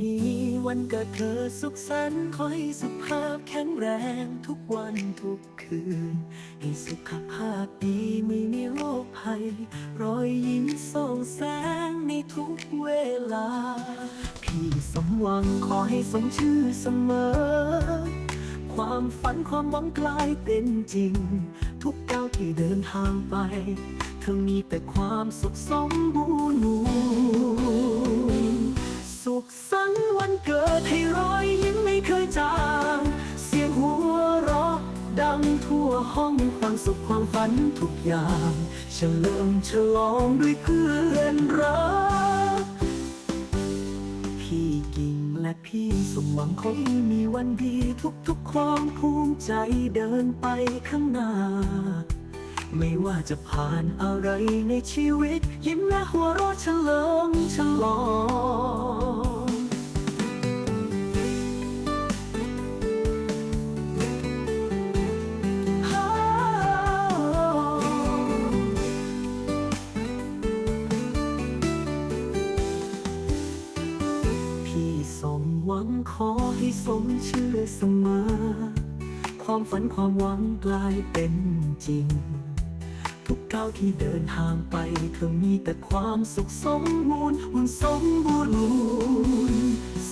นี้วันเกิดเธอสุขสันต์ขอให้สุขภาพแข็งแรงทุกวันทุกคืน ให้สุขภาพดีไม่มีโรคภัย รอยยิ้มส่องแสงในทุกเวลา พี่สมหวังขอให้สมชื่อเสมอ ความฝันความหวังกลายเป็นจริง ทุกก้าวที่เดินทางไป เธอมีแต่ความสุขสมบูรณ์ วันเกิดให้รอยยิ้มไม่เคยจาง เสียงหัวเราะดังทั่วห้องความสุขความฝันทุกอย่างเฉลิมฉลองด้วยเพื่อนรัก พี่กิ่งและพี่สมหวังคงมีวันดีทุกๆความภูมิใจเดินไปข้างหน้าไม่ว่าจะผ่านอะไรในชีวิต ยิ้มและหัวเราะเฉลิมฉลอง วังขอให้สมชื่อเสมอ ความฝันความหวังกลายเป็นจริง ทุกก้าวที่เดินทางไปเธอมีแต่ความสุขสมบูรณ์หุ่นสมบูรณ์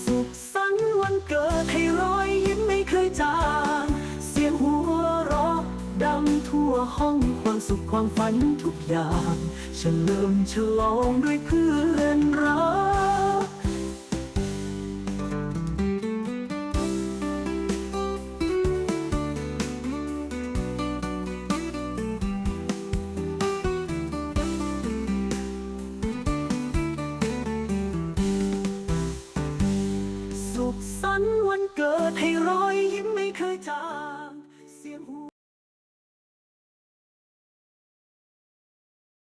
สุขสันต์วันเกิดให้รอยยิ้มไม่เคยจาง เสียงหัวเราะดังทั่วห้องความสุขความฝันทุกอย่างเฉลิมฉลองด้วยเพื่อนรัก วันวันเกิดให้รอยยิ้มไม่เคยจางเสียงหัว